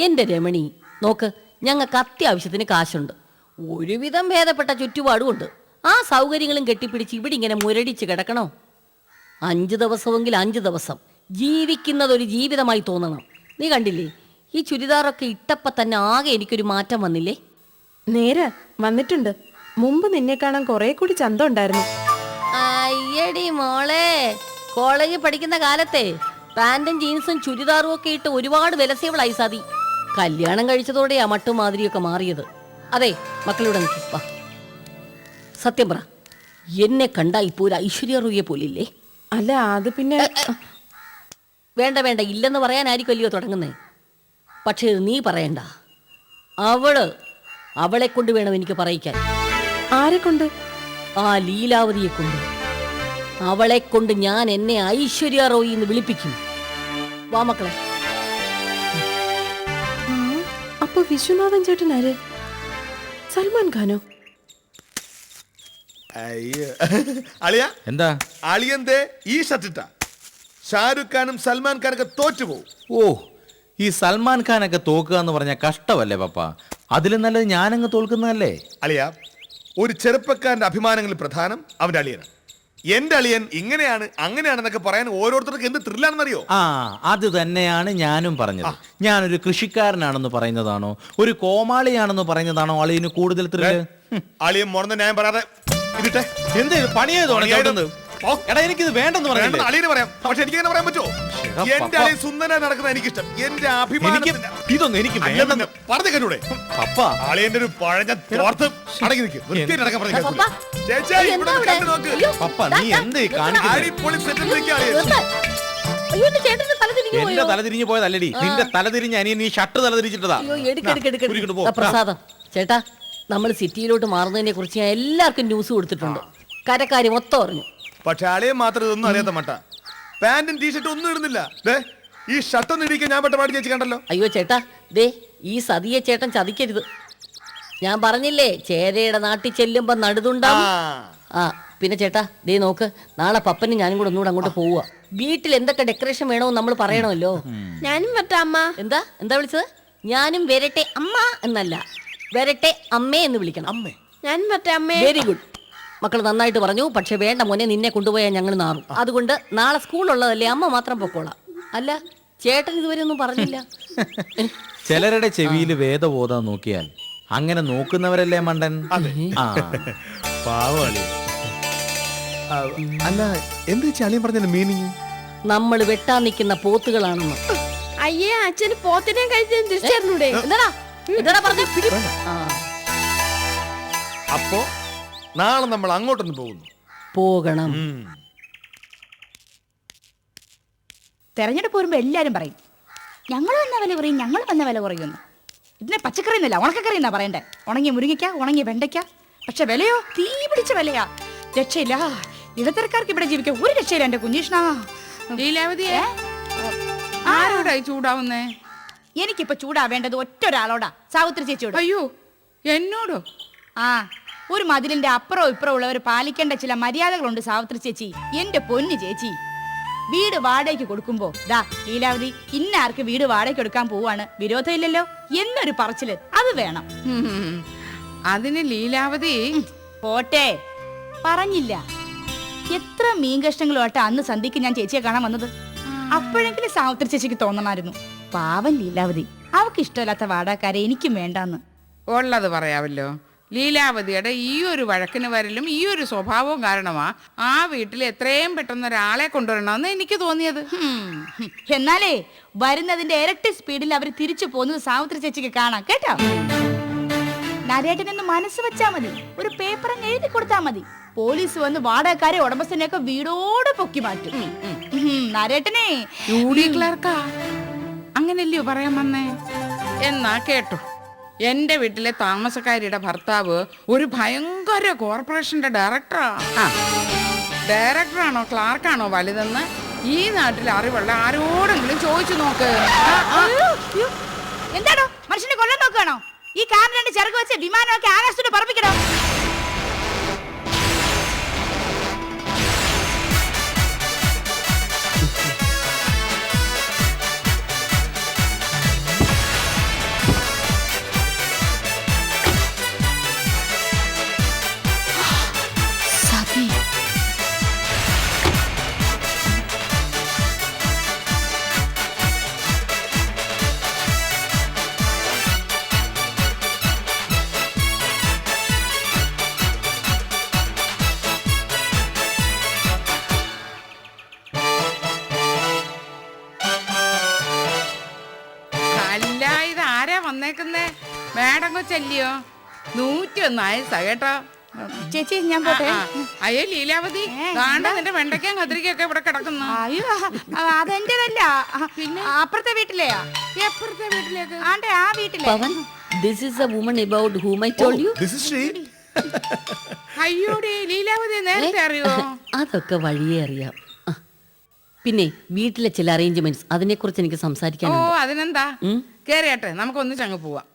എന്റെ രമണി നോക്ക് ഞങ്ങൾക്ക് അത്യാവശ്യത്തിന് കാശുണ്ട്. ഒരുവിധം ഭേദപ്പെട്ട ചുറ്റുപാടുമുണ്ട്. ആ സൗകര്യങ്ങളും കെട്ടിപ്പിടിച്ച് ഇവിടെ ഇങ്ങനെ മുരടിച്ച് കിടക്കണോ? അഞ്ച് ദിവസമെങ്കിൽ അഞ്ച് ദിവസം. ജീവിക്കുന്നതൊരു ജീവിതമായി തോന്നണം. നീ കണ്ടില്ലേ ഈ ചുരിദാറൊക്കെ ഇട്ടപ്പം തന്നെ ആകെ എനിക്കൊരു മാറ്റം വന്നില്ലേ? നേരെ വന്നിട്ടുണ്ട്. മുമ്പ് നിന്നെ കാണാൻ കുറെ കൂടി ചന്തം ഉണ്ടായിരുന്നു. അയ്യടി മോളെ കോളേജിൽ പഠിക്കുന്ന കാലത്തെ പാന്റും ജീൻസും ചുരിദാറും ഒക്കെ ഇട്ട് ഒരുപാട് വിലസേവളായി സാതി കല്യാണം കഴിച്ചതോടെയാ മട്ടും മാതിരിയൊക്കെ മാറിയത്. അതെ മക്കളിവിടെ നിൽക്ക് സത്യം പറ എന്നെ കണ്ട ഇപ്പോ ഒരു ഐശ്വര്യ റൂയെ പോലില്ലേ? അല്ല അത് പിന്നെ വേണ്ട വേണ്ട ഇല്ലെന്ന് പറയാനായിരിക്കുമല്ലയോ തുടങ്ങുന്നേ. പക്ഷേ നീ പറയണ്ട. അവൾ അവളെ കൊണ്ട് വേണം എനിക്ക് പറയിക്കാൻ. ആരെ കൊണ്ട്? ആ ലീലാവതിയെ കൊണ്ട്. അവളെ കൊണ്ട് ഞാൻ എന്നെ ഐശ്വര്യ റോയി എന്ന് വിളിപ്പിക്കും. വാ മക്കളെ. വിശ്വനാഥൻ ചേട്ടൻ ആര്? സൽമാൻ ഖാനോ? അയ്യോ. അളിയ എന്താ? അളിയന്തേ ഈ ഷർട്ടിട്ടാ ഷാരൂഖ് ഖാനും സൽമാൻ ഖാനൊക്കെ തോറ്റുപോകും ഓ ഈ സൽമാൻ ഖാനൊക്കെ തോക്കുക എന്ന് പറഞ്ഞ കഷ്ടമല്ലേ പപ്പ? അതിലും നല്ലത് ഞാനങ്ങ് തോൽക്കുന്നതല്ലേ? അളിയ ഒരു ചെറുപ്പക്കാരന്റെ അഭിമാനങ്ങളിൽ പ്രധാനം അവന്റെ അളിയനാണ്. എന്റെ അളിയൻ ഇങ്ങനെയാണ് അങ്ങനെയാണെന്നൊക്കെ പറയാൻ ഓരോരുത്തർക്ക് എന്ത് ത്രില്ലാണെന്നറിയോ? ആ അത് തന്നെയാണ് ഞാനും പറഞ്ഞത്. ഞാനൊരു കൃഷിക്കാരനാണെന്ന് പറയുന്നതാണോ? ഒരു കോമാളിയാണെന്ന് പറയുന്നതാണോ അളിയന് കൂടുതൽ ത്രില്ല്. അളിയൻ മുറന്ന് ഞാൻ പറയാതെ ഇതിട്ടെ. എന്ത് പണിയായത്? എടാ എനിക്കിത് വേണ്ടെന്ന് പറഞ്ഞില്ലേ അളിയന് പറയാം. പക്ഷെ എനിക്ക് അങ്ങനെ പറയാൻ പറ്റുമോ? എന്റെ. അളിയൻ സുന്ദരനായി നടക്കുന്ന എനിക്കിഷ്ടം. എന്റെ അഭിമാനം ഇതൊന്നും എനിക്ക് വേണ്ടെന്ന് പറഞ്ഞു കേട്ടൂടെ അപ്പ. അളിയന്റെ ഒരു പഴഞ്ഞ തോർത്ത് അടങ്ങി നിൽക്കും വൃത്തിയായിട്ട് നടക്കാൻ പറഞ്ഞു പപ്പ, ചേച്ചി ഇവിടെ കണ്ടു നോക്ക്. പപ്പ നീ എന്തേ. കാണിക്കുന്നത് അടിപൊളി സെറ്റിൽ നിൽക്കുക അളിയൻ എന്റെ തല തിരിഞ്ഞു പോയതല്ലടി. നിന്റെ തല തിരിഞ്ഞ അനിയൻ നീ ഷർട്ട് തല തിരിച്ചിട്ടതാ പ്രസാദം. ചേട്ടാ നമ്മൾ സിറ്റിയിലോട്ട് മാറുന്നതിനെ കുറിച്ച് ഞാൻ എല്ലാവർക്കും ന്യൂസ് കൊടുത്തിട്ടുണ്ട്. കരക്കാരി മൊത്തം അറിഞ്ഞു. പക്ഷെ അളിയെ മാത്രം ഇതൊന്നും അറിയാത്ത മട്ട. പാന്റും ടീഷർട്ടും ഒന്നും ഇടുന്നില്ല. ദേ ഈ ഷർട്ട് ഒന്നും ഇടിക്കാൻ ഞാൻ പെട്ട പാടി ചേച്ചി കണ്ടല്ലോ. അയ്യോ ചേട്ടാ ദേ ഈ സതിയെ ചേട്ടൻ ചതിക്കരുത്. ഞാൻ പറഞ്ഞില്ലേ ചേരയുടെ നാട്ടിൽ ചെല്ലുമ്പോ നടുതുണ്ടാവും. ആ. പിന്നെ ചേട്ടാ ദേ നോക്ക് നാളെ പപ്പനും ഞാനും കൂടെ ഒന്നുകൂടെ അങ്ങോട്ട് പോവുക വീട്ടിൽ എന്തൊക്കെ ഡെക്കറേഷൻ വേണോ നമ്മൾ പറയണമല്ലോ. ഞാനും അമ്മ. എന്താ എന്താ വിളിച്ചത്? ഞാനും വരട്ടെ അമ്മ എന്നല്ല വരട്ടെ അമ്മേ എന്ന് വിളിക്കണം. അമ്മേ. ഞാനും അമ്മേ. വെരി ഗുഡ് മക്കൾ നന്നായിട്ട് പറഞ്ഞു. പക്ഷെ വേണ്ട മോനെ നിന്നെ കൊണ്ടുപോയാൽ ഞങ്ങൾ നാറും. അതുകൊണ്ട് നാളെ സ്കൂളുള്ളതല്ലേ അമ്മ മാത്രം പൊക്കോളാം. അല്ല ചേട്ടൻ ഇതുവരെ ഒന്നും പറഞ്ഞില്ല. ചിലരുടെ ചെവിയിൽ വേദബോധം നോക്കിയാൽ അങ്ങനെ നോക്കുന്നവരല്ലേ മണ്ടൻ? ആ. പാവളി അല്ല എന്താ പറഞ്ഞ മീനിങ്? നമ്മൾ വെട്ടാൻ നിൽക്കുന്ന പോത്തുകളാണെന്ന്. അയ്യേ അച്ഛന് പോത്തിനെ കഴിച്ചു തിരിച്ചറിഞ്ഞൂടെ എന്താടാ? എന്താടാ പറഞ്ഞ? അപ്പോ? നാളെ നമ്മൾ അങ്ങോട്ടൊന്ന് പോകുന്നു. പോകണം. തെരഞ്ഞെടുപ്പ് വരുമ്പോൾ എല്ലാവരും പറയും ഞങ്ങൾ വന്ന വില കുറയും ഞങ്ങൾ വന്ന വില കുറയുന്നു ഇതിനെ പച്ചക്കറി എന്നല്ല ഉണക്കക്കറി എന്നാ പറയണ്ടേ. ഉണങ്ങിയ മുരിങ്ങയ്ക്ക ഉണങ്ങിയ വെണ്ടയ്ക്ക. പക്ഷെ വിലയോ? തീ പിടിച്ച വിലയാ. രക്ഷയില്ല. ഇടത്തരക്കാർക്ക് ഇവിടെ ജീവിക്കാൻ ഒരു രക്ഷയില്ല എന്റെ കുഞ്ഞീഷ്ണ. ലീലാവതിയെ? ആരോടായി ചൂടാവുന്നേ? എനിക്കിപ്പോ ചൂടാവേണ്ടത് ഒറ്റ ഒരാളോടാ. സാവിത്രി ചേച്ചിയോട്. അയ്യോ എന്നോടോ? ആ. ഒരു മതിലിന്റെ അപ്പുറവും ഇപ്പുറവും ഉള്ളവർ പാലിക്കേണ്ട ചില മര്യാദകളുണ്ട് സാവിത്രി ചേച്ചി. എന്റെ പൊന്നു ചേച്ചി. വീട് വാടകയ്ക്ക് കൊടുക്കുമ്പോ ദാ ലീലാവതി ഇന്ന ആർക്ക് വീട് വാടകയ്ക്ക് കൊടുക്കാൻ പോവാണ്. വിരോധമില്ലല്ലോ? എന്നൊരു പറച്ചിൽ. അത് വേണം. അതിന് ലീലാവതി? പോട്ടെ. പറഞ്ഞില്ല. എത്ര മീൻ കഷ്ണങ്ങളുമായിട്ട് അന്ന് സന്ധ്യക്ക് ഞാൻ ചേച്ചിയെ കാണാൻ വന്നത്? അപ്പോഴെങ്കിലും സാവിത്രി ചേച്ചിക്ക് തോന്നണമായിരുന്നു. പാവം ലീലാവതി. അവക്ക് ഇഷ്ടമില്ലാത്ത വാടകക്കാരെ എനിക്കും വേണ്ടാന്ന്. ഉള്ളത് പറയാമല്ലോ. ലീലാവതിയുടെ ഈ ഒരു വഴക്കിന് വരലും ഈ ഒരു സ്വഭാവവും കാരണമാ ആ വീട്ടിൽ എത്രയും പെട്ടെന്ന് ഒരാളെ കൊണ്ടുവരണമെന്ന് എനിക്ക് തോന്നിയത്. എന്നാലേ വരുന്നതിന്റെ ഇരട്ടി സ്പീഡിൽ അവർ തിരിച്ചു പോകുന്നത് സാവിത്രി ചേച്ചിക്ക് കാണാം കേട്ടോ? നരേട്ടനൊന്ന് മനസ്സ് വെച്ചാ മതി. ഒരു പേപ്പർ അങ്ങ് എഴുതി കൊടുത്താ മതി. പോലീസ് വന്ന് വാടകക്കാരെ ഉടമസ്ഥനെയൊക്കെ വീടോട് പൊക്കി മാറ്റും. നരേട്ടനെ. U D ക്ലർക്കാ? അങ്ങനല്ലയോ പറയാൻ വന്നേ? എന്നാ കേട്ടോ. എന്റെ വീട്ടിലെ താമസക്കാരിയുടെ ഭർത്താവ് ഒരു ഭയങ്കര കോർപ്പറേഷന്റെ ഡയറക്ടറാ. ആ. ഡയറക്ടറാണോ ക്ലാർക്കാണോ വലുതെന്ന് ഈ നാട്ടിൽ അറിവുള്ള ആരോടെങ്കിലും ചോദിച്ചു നോക്ക്. എന്താണോ. മനുഷ്യനെ കൊല്ലം നോക്കുകയാണോ? ഈ കാറിന് രണ്ട് ചെറുക്ക് വെച്ച് വിമാനമൊക്കെ ആകാശത്തോട് പറപ്പിക്കണോ ഒന്നായി കേട്ടോ. ചേച്ചി ഞാൻ പോട്ടെ. അയ്യോ ലീലാവതി കാണ്ട നിന്റെ വെണ്ടയ്ക്കയും കതിരിക്കൊക്കെ ഇവിടെ കിടക്കുന്നു. അയ്യോ അതെന്റേതല്ല. പിന്നെ? അപ്പുറത്തെ വീട്ടിലെയാ. എപ്പുറത്തെ വീട്ടിലേക്ക്? ആണ്ടെ ആ വീട്ടിലെ. Pavan this is a woman about whom I told you this is Shri അയ്യോടെ Leelavathi നേരത്തെ അറിയോ അതൊക്കെ വഴിയേ അറിയാം. പിന്നെ വീട്ടിലെ ചില അറേഞ്ച്മെന്റ്സ് അതിനെക്കുറിച്ച് എനിക്ക് ഓ സംസാരിക്കാനുണ്ട് അതിനെന്താ. കേറിയാട്ടെ നമുക്കൊന്നിച്ചങ്ങ് പോവാം.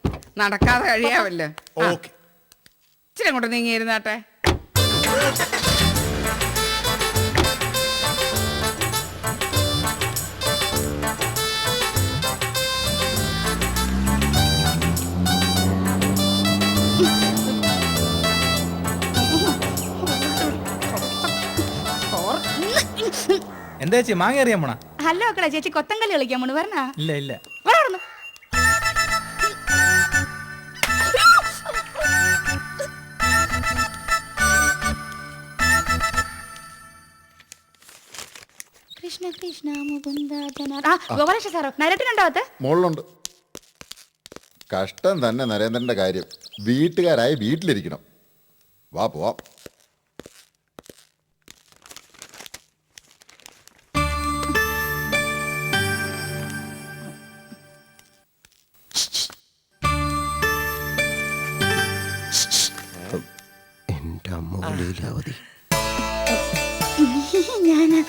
നടക്കാതെ കഴിയാവല്ലോ. ഓക്കെ. ഇച്ചിരി അങ്ങോട്ട് നീങ്ങിയിരുന്നാട്ടെ. എന്താ ചേച്ചി മാങ്ങ അറിയാൻ പോണ? ഹലോ മക്കളെ ചേച്ചി കൊത്തങ്കല്ല് കളിക്കാൻ പോണു പറഞ്ഞ ഇല്ല ഇല്ല. കൃഷ്ണ കൃഷ്ണ മുകുന്ദ ജനാർ- ആ. ഗോപാലകൃഷ്ണ സാറോ നരട്ടിനുണ്ടാവത്തെ മുകളിലുണ്ട്. കഷ്ടം തന്നെ നരേന്ദ്രന്റെ കാര്യം. വീട്ടുകാരായി വീട്ടിലിരിക്കണം. വാ പോവാം. അമ്മ ലീലാവതി ഞാൻ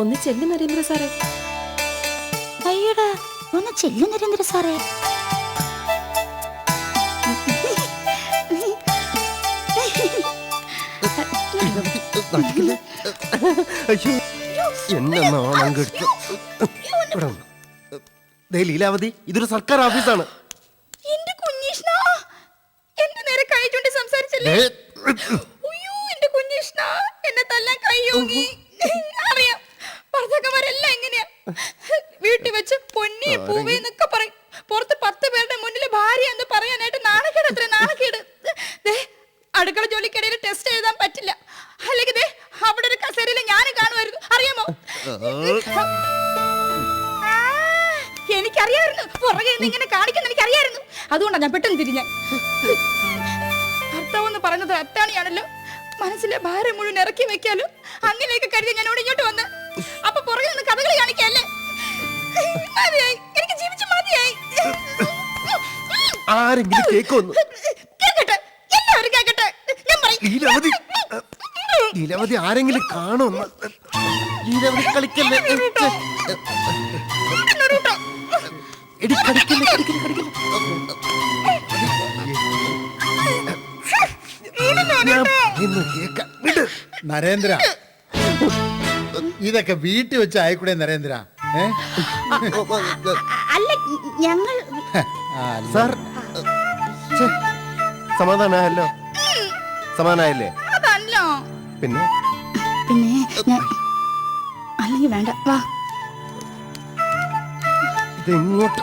ഒന്ന് ചെല്ലു നരേന്ദ്ര സാറേ. അയ്യടാ ഒന്ന് ചെല്ലു നരേന്ദ്ര സാറേ. എന്നെ നാണം കെടുത്തു. ഇവിടെ വന്നു. ദേ ലീലാവതി ഇതൊരു സർക്കാർ ഓഫീസാണ്. എന്റെ കുഞ്ഞീഷ്ണ എന്റെ നേരെ കൈകൊണ്ട് ചൂണ്ടി സംസാരിച്ചല്ലേ? എന്റെ കുഞ്ഞീഷ്ണ എന്നെ തല്ലാൻ കൈയോങ്ങി വീട്ടിൽ വെച്ച് പൊന്നി പൂവേ എന്നൊക്കെ പറയും. പുറത്ത് പത്ത് പേരുടെ മുന്നിൽ ഭാര്യ എന്ന് പറയാനായിട്ട് നാണക്കേട് അത്ര നാണക്കേട്. അടുക്കള ജോലിക്കിടയിൽ ടെസ്റ്റ് എഴുതാൻ പറ്റില്ല. അല്ലെങ്കിൽ ദേ അവിടെ ഒരു കസേരയിൽ ഞാൻ കാണുമായിരുന്നു. അറിയാമോ? എനിക്കറിയായിരുന്നു. പുറകെ ഇങ്ങനെ കാണിക്കുന്ന എനിക്കറിയായിരുന്നു. അതുകൊണ്ടാണ് ഞാൻ പെട്ടെന്ന് തിരിഞ്ഞ. ഭർത്താവ് എന്ന് പറയുന്നത് അത്താണിയാണല്ലോ. മനസ്സിലെ ഭാരം മുഴുവൻ ഇറക്കി വെക്കാലോ. അങ്ങനെയൊക്കെ കരുതി ഞാൻ ഇവിടെ ഇങ്ങോട്ട് വന്ന് ആരെങ്കിലും കേൾക്കുന്നു കേക്കട്ടെ. എല്ലാവരും കേക്കട്ടെ. ഞാൻ പറയും. ലീലാവതി ലീലാവതി ആരെങ്കിലും കാണുമെന്ന്? ലീലാവതി കളിക്കല്ലേ? എടി കളിക്കല്ലേ കളിക്കല്ലേ കളിക്കല്ലേ? ഞാൻ പറയുന്നത് കേക്കാം. വിട്. നരേന്ദ്ര. ഇതൊക്കെ വീട്ടിൽ വെച്ച് ആയിക്കൂടെ നരേന്ദ്ര? ഏ? അല്ല ഞങ്ങൾ സാർ ഛെ, സമാധാനായില്ലേ അതല്ലോ. പിന്നെ? പിന്നെ ഞാൻ അല്ലെങ്കിൽ വേണ്ട വാ. ഇതെങ്ങോട്ട്.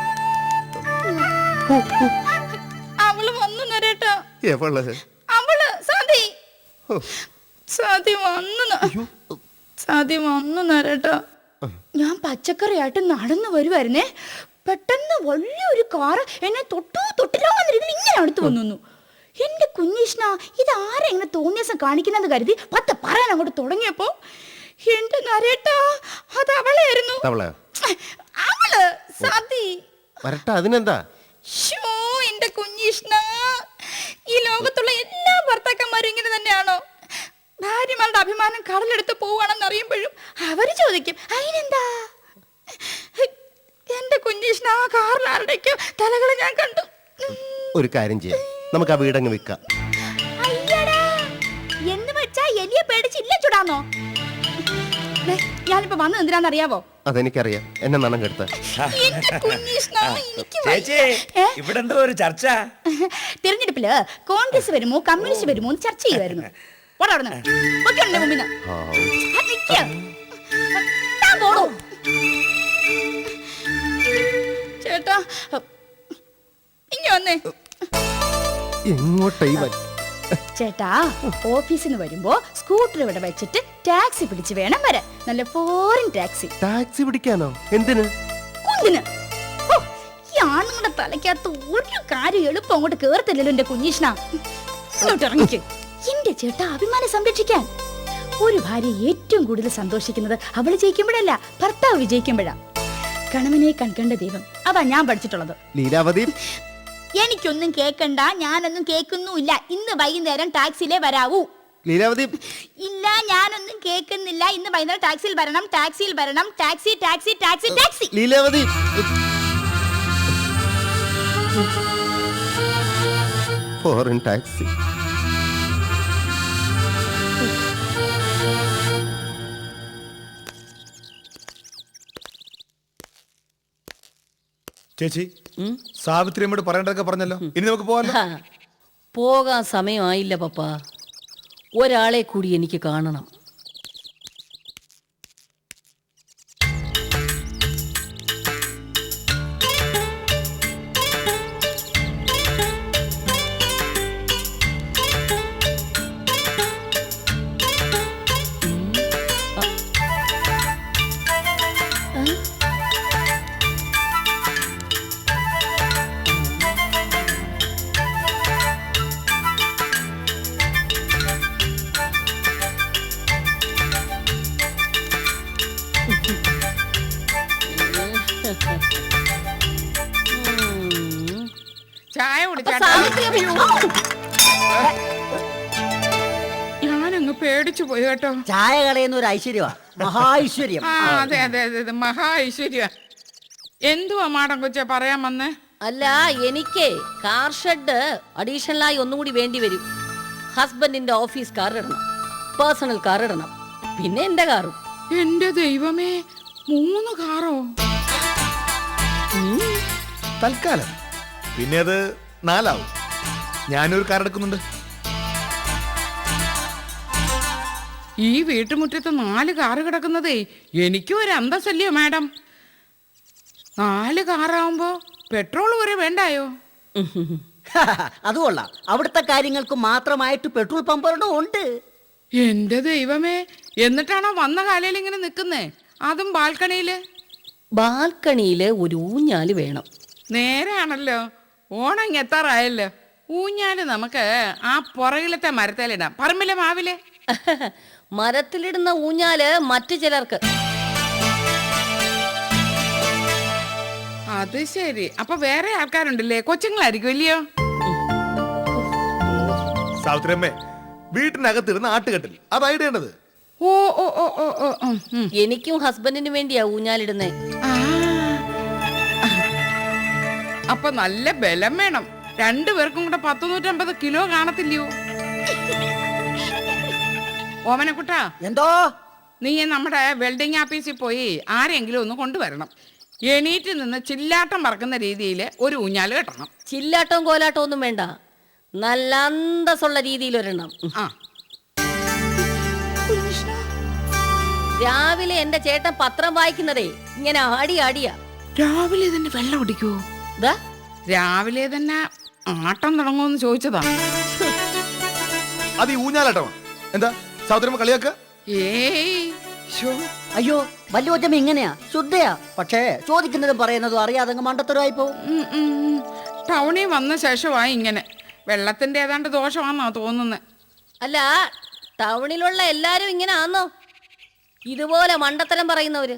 അവൾ വന്നു നരേട്ടാ. എവൾ? അവൾ സതി സതി വന്നു സതി വന്നു നരേട്ടാ. ഞാൻ പച്ചക്കറിയായിട്ട് നടന്നു വരുമായിരുന്നേ പെട്ടെന്ന് വലിയൊരു കാറ് എന്നെ തൊട്ടു വന്നിരുന്നു. ഇങ്ങനെ അടുത്ത് വന്നു. എന്റെ കുഞ്ഞീഷ്ണ ഇത് ആരാ ഇങ്ങനെ തോന്നിയസം കാണിക്കുന്നത് കരുതി പത്ത് പറയാൻ അങ്ങോട്ട് തുടങ്ങിയപ്പോ എന്റെ നരേട്ടാ അത് അവളായിരുന്നു. അവളെ? അവൾ സതി. വരട്ടെ അതിനെന്താ? ഷോ എന്റെ കുഞ്ഞീഷ്ണ. ഈ ലോകത്തുള്ള എല്ലാ ഭർത്താക്കന്മാരും ഇങ്ങനെ തന്നെയാണോ? ഭാര്യമാരുടെ അഭിമാനം കടലെടുത്ത് പോവുകയാണെന്ന് അറിയുമ്പോഴും അവർ ചോദിക്കും അതിനെന്താ? എന്റെ കുഞ്ഞീഷ്ണ ആ കാറിൽ ആരുടെയൊക്കെ തലകൾ ഞാൻ കണ്ടു ഒരു കാര്യം ചെയ്യാം നമുക്ക് ആ വീടങ്ങ് വിൽക്കാം അയ്യടാ എന്ന് വെച്ചാ എലിയെ പേടിച്ച് ഇല്ല ചുടാന്നോ ദേ, ഞാനിപ്പോ വന്നത് എന്തിനാന്നറിയാവോ അതെനിക്കറിയാം എന്നെ നണം കെടുത്ത എന്റെ കുഞ്ഞീഷ്ണ എനിക്ക് വയ്യ. ചേച്ചി ഏ? ഇവിടെ എന്തോ ഒരു ചർച്ച തിരഞ്ഞെടുപ്പിൽ കോൺഗ്രസ് വരുമോ കമ്മ്യൂണിസ്റ്റ് വരുമോ എന്ന് ചർച്ച ചെയ്യുമായിരുന്നു പോടാ അവിടുന്ന്. പൊയ്ക്കോ എന്റെ മുമ്പിന്ന്. ആ, നിക്ക്. താൻ പോടോ. ചേട്ടാ ഇങ്ങ വന്നേ. എങ്ങോട്ടാ ചേട്ടാ ഓഫീസിൽ നിന്ന് വരുമ്പോ സ്കൂട്ടർ ഇവിടെ വെച്ചിട്ട് ടാക്സി പിടിച്ച് വേണം വരാൻ. നല്ല ഫോറിൻ ടാക്സി. ടാക്സി പിടിക്കാനോ? എന്തിന്? കുന്തിന് ഈ ആണുങ്ങളുടെ തലയ്ക്കകത്ത് ഒരു കാര്യം എളുപ്പം അങ്ങോട്ട് കേറത്തില്ലല്ലോ എന്റെ കുഞ്ഞീഷ്ണ. ഇങ്ങോട്ട് ഇറങ്ങിക്ക്. എന്റെ ചേട്ടാ അഭിമാനം സംരക്ഷിക്കാൻ. ഒരു ഭാര്യ ഏറ്റവും കൂടുതൽ സന്തോഷിക്കുന്നത് അവൾ ജയിക്കുമ്പോഴല്ല ഭർത്താവ് വിജയിക്കുമ്പോഴാ. കണവനെ കൺകണ്ട ദൈവം. അതാ ഞാൻ പഠിച്ചിട്ടുള്ളത്. ലീലാവതി. എനിക്കൊന്നും കേക്കണ്ട ഞാനൊന്നും കേൾക്കുന്നുമില്ല. ഇന്ന് വൈകുന്നേരം ടാക്സിയിലേ വരാവൂ. ലീലാവതി. ഇല്ല ഞാനൊന്നും കേൾക്കുന്നില്ല. ഇന്ന് വൈകുന്നേരം ടാക്സിയിൽ വരണം ടാക്സിയിൽ വരണം. Taxi taxi taxi taxi. Leelavathi. Foreign taxi. ചേച്ചി സാവിത്രി അമ്മയോട് പറയേണ്ടതൊക്കെ പറഞ്ഞല്ലോ. ഇനി നമുക്ക് പോകാമല്ലോ പോകാൻ സമയമായില്ല പപ്പ. ഒരാളെ കൂടി എനിക്ക് കാണണം. ചായ ഞാനങ്ങ് പേടിച്ചു പോയി കേട്ടോ. ചായ കളയുന്ന ഒരു ഐശ്വര്യമാ മഹാ ഐശ്വര്യം. ആ അതെ അതെ അതെ അതെ. മഹാ ഐശ്വര്യ എന്തുവാ മാടം കൊച്ചെ പറയാൻ വന്നേ? അല്ല എനിക്ക് കാർ ഷെഡ് അഡീഷണലായി ഒന്നും കൂടി വേണ്ടി വരും. ഹസ്ബൻഡിന്റെ ഓഫീസ് കാർ ഇടണം. പേഴ്സണൽ കാർ ഇടണം. പിന്നെ എന്റെ കാറും. എന്റെ ദൈവമേ മൂന്ന് കാറോ? തൽക്കാലം. പിന്നെ അത് നാലാവും. ഞാനൊരു കാർ എടുക്കുന്നുണ്ട്. ഈ വീട്ടുമുറ്റത്ത് നാല് കാറ് കിടക്കുന്നതേ എനിക്കും ഒരു അന്തസ്സല്ലയോ മാഡം? നാല് കാറാവുമ്പോ പെട്രോൾ വരെ വേണ്ടായോ? അത് കൊള്ളാം. അവിടുത്തെ കാര്യങ്ങൾക്ക് മാത്രമായിട്ട് പെട്രോൾ പമ്പ് ഉണ്ട്. എന്റെ ദൈവമേ എന്നിട്ടാണോ വന്ന കാലയിൽ ഇങ്ങനെ നിൽക്കുന്നേ? അതും ബാൽക്കണിയിൽ? ബാൽക്കണിയിൽ ഒരു ഊഞ്ഞാൽ വേണം. നേരാണല്ലോ ഓണം എത്താറായല്ലോ. ഊഞ്ഞാൽ നമുക്ക് ആ പുറകിലത്തെ മരത്തേലിടാം. പറമ്പിലെ മാവിലെ. മരത്തിലിടുന്ന ഊഞ്ഞാൽ മറ്റു ചിലർക്ക്. അത് ശരി. അപ്പൊ വേറെ ആൾക്കാരുണ്ടല്ലേ? കൊച്ചുങ്ങളായിരിക്കും ഇല്ലയോ? സാവിത്രി അമ്മേ വീട്ടിനകത്തിരുന്ന് ആട്ടുകെട്ടിൽ. അത് ഓ ഓ ഓ ഓ ഓ ഉം, ഉം. എനിക്കും ഹസ്ബൻഡിന് വേണ്ടിയാ ഊഞ്ഞാലിടുന്നേ. ആ. അപ്പൊ നല്ല ബലം വേണം. രണ്ടുപേർക്കും കൂടെ പത്ത് നൂറ്റമ്പത് കിലോ കാണത്തില്ലയോ? ഓമനക്കുട്ടാ എന്തോ? നീ നമ്മുടെ വെൽഡിംഗ് ആഫീസിൽ പോയി ആരെങ്കിലും ഒന്ന് കൊണ്ടുവരണം. എണീറ്റ് നിന്ന് ചില്ലാട്ടം പറക്കുന്ന രീതിയിൽ ഒരു ഊഞ്ഞാൽ കെട്ടണം. ചില്ലാട്ടവും കോലാട്ടവും ഒന്നും വേണ്ട. നല്ല അന്തസ്സുള്ള രീതിയിൽ ഒരെണ്ണം. ആ. രാവിലെ എന്റെ ചേട്ടൻ പത്രം വായിക്കുന്നതേ ഇങ്ങനെ ആടി ആടിയാ. രാവിലെ തന്നെ വെള്ളം കുടിക്കുവോ ദാ. രാവിലെ തന്നെ ആട്ടം തുടങ്ങുമെന്ന് ചോദിച്ചതാ. അത് ഈ ഊഞ്ഞാലാട്ടമാണ് എന്താ? സഹോദരമ്മ കളിയാക്ക? ഏയ് ശോ അയ്യോ വല്യോറ്റം ഇങ്ങനെയാ. ശുദ്ധയാ. പക്ഷേ ചോദിക്കുന്നതും പറയുന്നതും അറിയാതെ അങ്ങ് മണ്ടത്തരമായി പോവും. ഉം, ഉം, ഉം. ടൗണിൽ വന്ന ശേഷമായി ഇങ്ങനെ. വെള്ളത്തിന്റെ ഏതാണ്ട് ദോഷമാണെന്നാ തോന്നുന്നത് അല്ല ടൗണിലുള്ള എല്ലാരും ഇങ്ങനെ ആന്നോ ഇതുപോലെ മണ്ടത്തരം പറയുന്നവര്.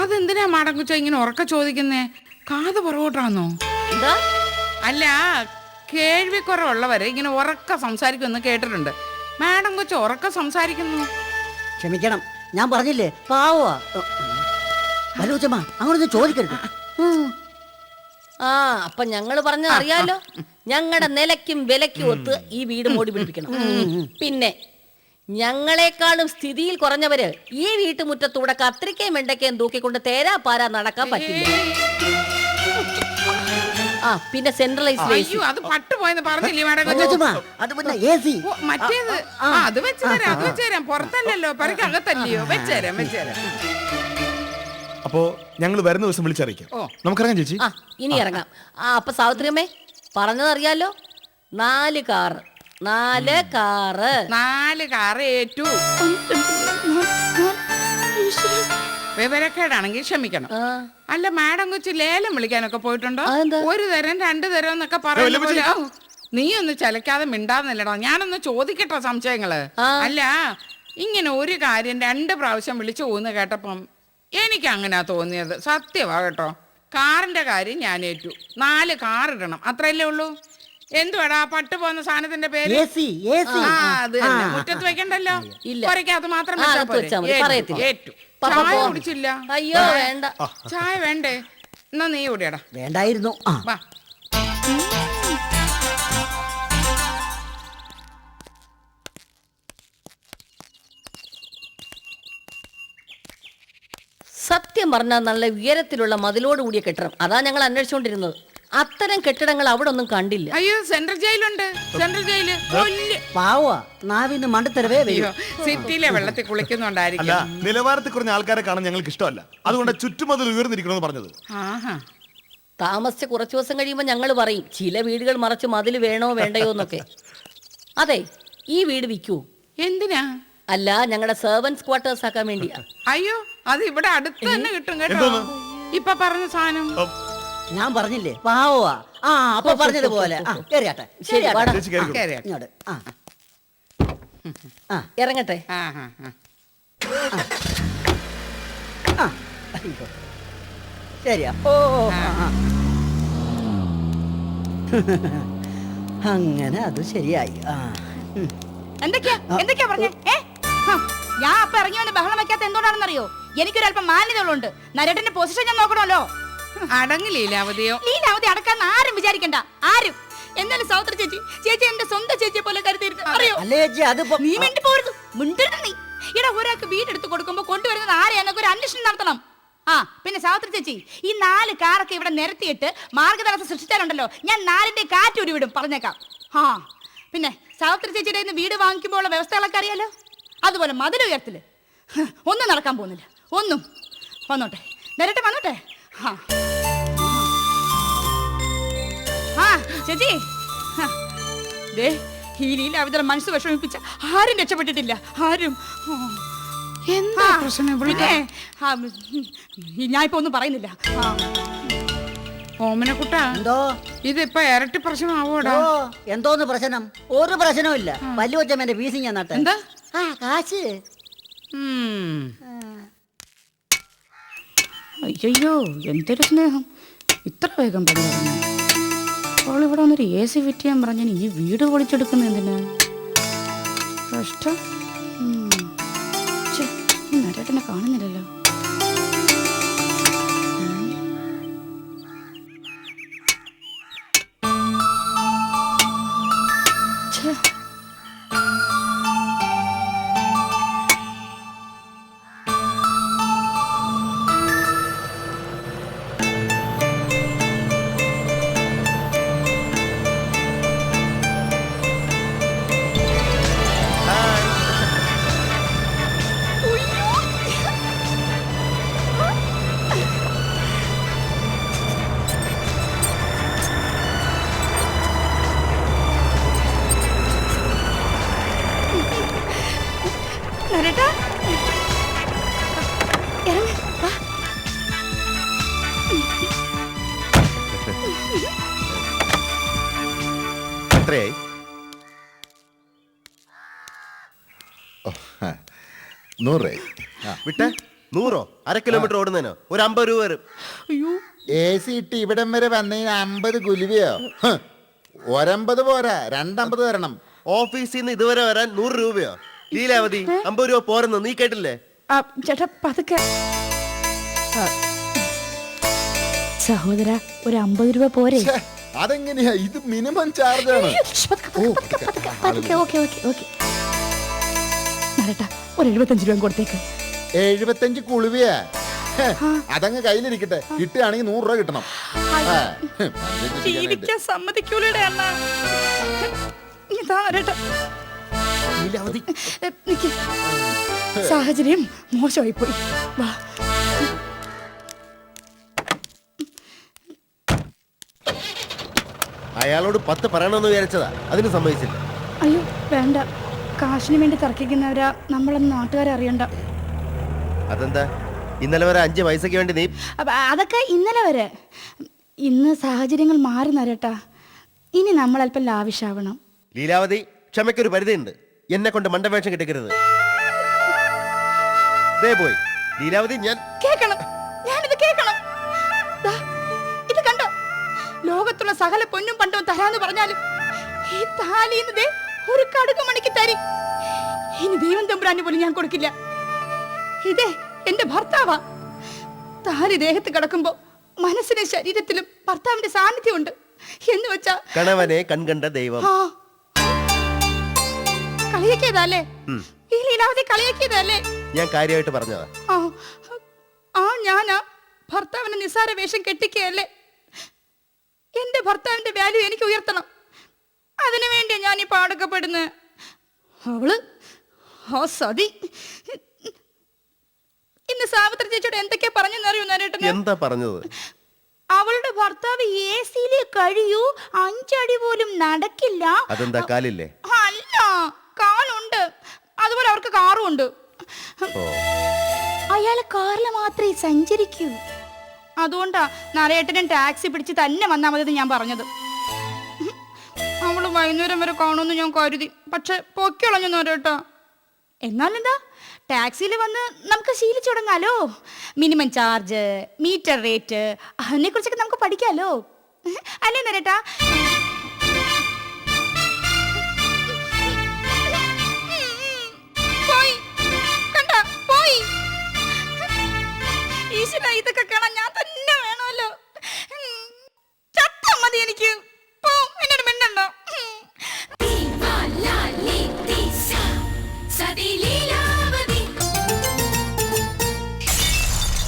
അതെന്തിനാ മാടങ്കുച്ച ഇങ്ങനെ ഉറക്ക ചോദിക്കുന്നേ? കാത് പുറകോട്ടാന്നോ? എന്താ? അല്ല കേൾവിക്കുറവുള്ളവരെ ഇങ്ങനെ ഉറക്ക സംസാരിക്കുമെന്ന് കേട്ടിട്ടുണ്ട്. മാഡം കൊച്ചു ഉറക്ക സംസാരിക്കുന്നു? ക്ഷമിക്കണം. ഞാൻ പറഞ്ഞില്ലേ? പാവാ അങ്ങനൊന്നും ചോദിക്കരുത്. ആ അപ്പൊ ഞങ്ങൾ പറഞ്ഞത് അറിയാലോ? ഞങ്ങളുടെ നിലയ്ക്കും വിലയ്ക്കും ഒത്ത് ഈ വീട് മോടി പിടിപ്പിക്കണം. പിന്നെ ഞങ്ങളെക്കാളും സ്ഥിതിയിൽ കുറഞ്ഞവര് ഈ വീട്ടുമുറ്റത്തൂടെ കത്രിക്കയും വെണ്ടയ്ക്കയും തൂക്കിക്കൊണ്ട് തേരാ പാരാ നടക്കാൻ പറ്റില്ല. ആ പിന്നെ സെൻട്രലൈസ് അയ്യോ അത് പട്ടുപോയെന്ന് പറഞ്ഞില്ലേ മാഡം കൊച്ചു? വല്യോച്ചമ്മ അത് പിന്നെ എ സി മറ്റേത്? ആ അത് വെച്ച് തരാം അത് അപ്പോ ഞങ്ങൾ വരുന്ന ദിവസം വിളിച്ചറിയിക്കാം. നമുക്കിറങ്ങാം ചേച്ചി. ആ ഇനി ഇറങ്ങാം. ആ അപ്പൊ സാവിത്രിയമ്മേ പറഞ്ഞതറിയാലോ? നാല് കാറ്. നാല് കാറ്. നാല് കാറ് ഏറ്റു വിവരക്കേടാണെങ്കിൽ ക്ഷമിക്കണം. അല്ല മാഡം കൊച്ചു ലേലം വിളിക്കാനൊക്കെ പോയിട്ടുണ്ടോ? ഒരു തരം രണ്ടു തരം എന്നൊക്കെ പറയുന്ന നീ ഒന്ന് ചലക്കാതെ മിണ്ടാന്നില്ലടാ ഞാനൊന്ന് ചോദിക്കട്ടോ സംശയങ്ങൾ. അല്ല ഇങ്ങനെ ഒരു കാര്യം രണ്ട് പ്രാവശ്യം വിളിച്ചു പോകുന്ന കേട്ടപ്പം എനിക്ക് അങ്ങനെയാ തോന്നിയത്. സത്യമാ കേട്ടോ. കാറിന്റെ കാര്യം ഞാൻ ഏറ്റു. നാല് കാർ ഇടണം. അത്രയല്ലേ ഉള്ളൂ? എന്തുവാടാ? പട്ട് പോകുന്ന സാധനത്തിന്റെ പേര്. ആ അത് തന്നെ. മുറ്റത്ത് വെക്കണ്ടല്ലോ? ഇല്ല. ഒരക്കകത്ത് മാത്രം ആ, വെച്ചാ അകത്ത് പോരെ? വെച്ചാ മതി, ഏറ്റു, പറയത്തില്ല. ഏറ്റു. പപ്പ ചായ പോ. കുടിച്ചില്ല? അയ്യോ വേണ്ട. ചായ വേണ്ടേ? എന്നാ നീ കൂടിയടാ വേണ്ടായിരുന്നു. ആ. വാ. സത്യം പറഞ്ഞാൽ നല്ല ഉയരത്തിലുള്ള മതിലോട് കൂടിയ കെട്ടിടം. അതാ ഞങ്ങൾ അന്വേഷിച്ചുകൊണ്ടിരുന്നത് അത്തരം കെട്ടിടങ്ങൾ അവിടെ ഒന്നും കണ്ടില്ല. അയ്യോ സെൻട്രൽ ജയിലുണ്ട് സെൻട്രൽ ജയിൽ കൊല്ല്. പാവ നാവിന്ന് മണ്ടത്തരവേ അയ്യോ വരും സിറ്റിയിലെ വെള്ളത്തിൽ അല്ല കുളിക്കുന്നുണ്ടായിരിക്കും നിലവാരത്തിൽ കുറഞ്ഞ ആൾക്കാരെ കാണാൻ ഞങ്ങൾക്ക് ഇഷ്ടമല്ല. അതുകൊണ്ട് ചുറ്റുമതിൽ ഉയർന്നിരിക്കണമെന്ന് പറഞ്ഞത്. ആഹാ. താമസിച്ച് കുറച്ച് ദിവസം കഴിയുമ്പോൾ ഞങ്ങൾ പറയും ചില വീടുകൾ മറച്ച് മതിൽ വേണോ വേണ്ടയോ എന്നൊക്കെ. അതെ ഈ വീട് വിൽക്കൂ എന്തിനാ? അല്ല ഞങ്ങളുടെ സെർവൻസ് ക്വാർട്ടേഴ്സ് ആക്കാൻ വേണ്ടിയാ. അയ്യോ അത് ഇവിടെ അടുത്ത് തന്നെ കിട്ടും കേട്ടോ. എന്തോന്ന്? ഇപ്പൊ പറഞ്ഞ സാധനം. ഞാൻ പറഞ്ഞില്ലേ? പാവവാ ആ അപ്പൊ പറഞ്ഞതുപോലെ. ആ കേറിയാട്ടെ. ശരി ശരിയാട്ടെ വാടാ. ചേച്ചി കയറി കേറി. ഇങ്ങോട്ട്. ആ. ആ ഇറങ്ങട്ടെ. ആ, ആ. ആ. അയ്യോ. ശരിയാ. ഓ ഓ, ആ, ആ. അങ്ങനെ അത് ശരിയായി. ആ. ഉം. എന്തൊക്കെയാ എന്തൊക്കെയാ പറഞ്ഞേ? ഏ? ഹ, ഞാൻ അപ്പൊ ഇറങ്ങി വന്ന് ബഹളം വെക്കാത്ത എന്തുകൊണ്ടാണെന്നറിയോ? എനിക്കൊരല്പം മാന്യതകളുണ്ട്. നരേട്ടന്റെ പൊസിഷൻ ഞാൻ നോക്കണമല്ലോ. അടങ്ങ് ലീലാവതിയോ? ലീലാവതി അടക്കാന്ന് ആരും വിചാരിക്കണ്ട. ആരും. എന്നാലും സൗത്ര ചേച്ചി ചേച്ചി എന്റെ സ്വന്തം ചേച്ചിയെ പോലെ കരുതിയിരുന്നു. അറിയോ? അല്ലേ ചേച്ചി അതിപ്പോ നീ മിണ്ടി പോരുത്. മിണ്ടരുത് നീ. ഇടാ ഒരാൾക്ക് വീടെടുത്ത് കൊടുക്കുമ്പോ കൊണ്ടുവരുന്നത് ആരെയാന്നൊക്കെ ഒരു അന്വേഷണം നടത്തണം. ആ പിന്നെ സാവിത്രി ചേച്ചി ഈ നാല് കാറൊക്കെ ഇവിടെ നിരത്തിയിട്ട് മാർഗതടസ്സം സൃഷ്ടിച്ചാലുണ്ടല്ലോ. ഞാൻ നാലിന്റെ കാറ്റ് ഒരു വിടും പറഞ്ഞേക്കാം. ആ പിന്നെ സാവിത്രി ചേച്ചിയുടെ നിന്ന് വീട് വാങ്ങിക്കുമ്പോൾ ഉള്ള വ്യവസ്ഥകളൊക്കെ അറിയാലോ? അതുപോലെ മതിൽ ഉയർത്തിൽ ഒന്നും നടക്കാൻ പോകുന്നില്ല. ഒന്നും. വന്നോട്ടെ. നേരട്ടെ വന്നോട്ടെ. ആ. ആ ചേച്ചി. ദേ ഈ ലീലാവിതര മനസ്സ് വിഷമിപ്പിച്ച ആരും രക്ഷപ്പെട്ടിട്ടില്ല. ആരും. എന്താ പ്രശ്നം ഇവിടെ? ഇപ്പൊ ഒന്നും പറയുന്നില്ല. ആ. ഓമനക്കുട്ട എന്തോ? ഇതിപ്പോ ഇരട്ടി പ്രശ്നമാവോടാ? ഓ എന്തോന്ന് പ്രശ്നം? ഒരു പ്രശ്നവും ഇല്ല. വല്ലുവച്ചമ്മന്റെ ഫീസ് ഞാൻ നട്ടെ. എന്താ? ആ കാശ്. അയ്യോ എന്തൊരു സ്നേഹം. ഇത്ര വേഗം പറഞ്ഞു അവൾ ഇവിടെ വന്നൊരു എ സി ഫിറ്റ് ചെയ്യാൻ പറഞ്ഞു ഈ വീട് പൊളിച്ചെടുക്കുന്ന എന്തിനാ? കഷ്ടം നരേട്ടനെ കാണുന്നില്ലല്ലോ. നൂറ് വിട്ടെ? നൂറോ? അര കിലോമീറ്റർ ഓടുന്നതിനോ? ഒരു അമ്പത് രൂപ വരും. അയ്യോ. എ സി ഇട്ട് ഇവിടം വരെ വന്നതിന് അമ്പത് കുലുവയോ ഹ്. ഒരമ്പത് പോരാ. രണ്ടമ്പത് തരണം. ഓഫീസിൽ നിന്ന് ഇതുവരെ വരാൻ നൂറ് രൂപയോ? ലീലാവതി അമ്പത് രൂപ പോരെന്ന്? നീ കേട്ടില്ലേ? ആ, ചേട്ടാ പതുക്കെ. ആ. സഹോദര ഒരു അമ്പത് രൂപ പോരെ? ഛെ, അതെങ്ങനെയാ? ഇത് മിനിമം ചാർജ് ശ്ശ്, പതുക്കെ, പതുക്കെ, പതുക്കെ, പതുക്കെ, ഓക്കെ ഓക്കെ ഓക്കെ. ഒരു എഴുപത്തഞ്ച് രൂപ കൊടുത്തേക്ക് എഴുപത്തഞ്ച് കുളുവിയാ. അതങ്ങ് കയ്യിലിരിക്കട്ടെ. കിട്ടുകയാണെങ്കിൽ നൂറ് രൂപ കിട്ടണം. ജീവിക്കാൻ അണ്ണ. ഇതാ. സാഹചര്യം മോശമായി പോയി വാ. അയാളോട് പത്ത് പറയണമെന്ന് വിചാരിച്ചതാ. അതിന് സമ്മതിച്ചില്ല. അയ്യോ വേണ്ട. കാശിന് വേണ്ടി തർക്കിക്കുന്നവരാ നമ്മളൊന്നും നാട്ടുകാരെ അറിയണ്ട. അതെന്താ? ഇന്നലെ വരെ അഞ്ച് പൈസയ്ക്ക് വേണ്ടി നീ അതൊക്കെ ഇന്നലെ വരെ. ഇന്ന് സാഹചര്യങ്ങൾ മാറി നരട്ടാ. ഇനി നമ്മൾ അല്പം ലാവിഷാവണം. ലീലാവതി ക്ഷമയ്ക്കൊരു പരിധിയുണ്ട്. എന്നെ കൊണ്ട് മണ്ടവേഷം കിട്ടിക്കരുത്. ദേ പോയി. ലീലാവതി ഞാൻ കേക്കണം. ഞാനിത് കേക്കണം. ഇത് കണ്ടോ? ലോകത്തുള്ള സകല പൊന്നും പണ്ടവും തരാന്ന് പറഞ്ഞാലും ഈ താലിന്ന് ദേ ഒരു കടുക് മണിക്ക് തരി. ഇനി ദൈവം തമ്പുരാന് പോലും ഞാൻ കൊടുക്കില്ല. ഇതേ എന്റെ ഭർത്താവാ. താലി ദേഹത്ത് കിടക്കുമ്പോ മനസ്സിലും ശരീരത്തിലും ഭർത്താവിന്റെ സാന്നിധ്യം ഉണ്ട് എന്ന് വെച്ചാ കണവനെ കൺകണ്ട ദൈവം. കളിയാക്കിയതല്ലേ? ഈ ലീലാവതി കളിയാക്കിയതല്ലേ? ഞാൻ കാര്യമായിട്ട് പറഞ്ഞതാ. ആ. ആ ഞാനാ ഭർത്താവിന് നിസ്സാര വേഷം കെട്ടിക്കുകയല്ലേ എന്റെ ഭർത്താവിന്റെ വാല്യൂ എനിക്ക് ഉയർത്തണം. അതിനു വേണ്ടിയാ ഞാൻ ഈ പാടുക്കപ്പെടുന്നത് അവൾ ആ സതി. ഇന്ന് സാവിത്രി ചേച്ചിയോട് എന്തൊക്കെയാ പറഞ്ഞു നരേട്ടന്? എന്താ പറഞ്ഞത്? അവളുടെ ഭർത്താവ് എ സിയിലെ കഴിയൂ അഞ്ചടി പോലും നടക്കില്ല. അതെന്താ കാലില്ലേ? അല്ല കാലുണ്ട്. അതുപോലെ അവർക്ക് കാറും ഉണ്ട്. ഓ. അയാൾ കാറിൽ മാത്രമേ സഞ്ചരിക്കൂ. അതുകൊണ്ടാ നരേട്ടനും ടാക്സി പിടിച്ച് തന്നെ വന്നാൽ മതി ഞാൻ പറഞ്ഞത്. അവൾ വൈകുന്നേരം വരെ കാണുമെന്ന് ഞാൻ കരുതി. പക്ഷെ പൊക്കിളഞ്ഞു കേട്ടോ. എന്നാലെന്താ? ടാക്സിയിൽ വന്ന് നമുക്ക് ശീലിച്ചു തുടങ്ങാലോ? മിനിമം ചാർജ് മീറ്റർ റേറ്റ് അതിനെക്കുറിച്ചൊക്കെ നമുക്ക് പഠിക്കാലോ? അല്ലേ നേരേട്ടാ? ഇതൊക്കെ കാണാൻ ഞാൻ തന്നെ വേണമല്ലോ. ചത്ത മതി എനിക്ക്. చేస్తున్నాం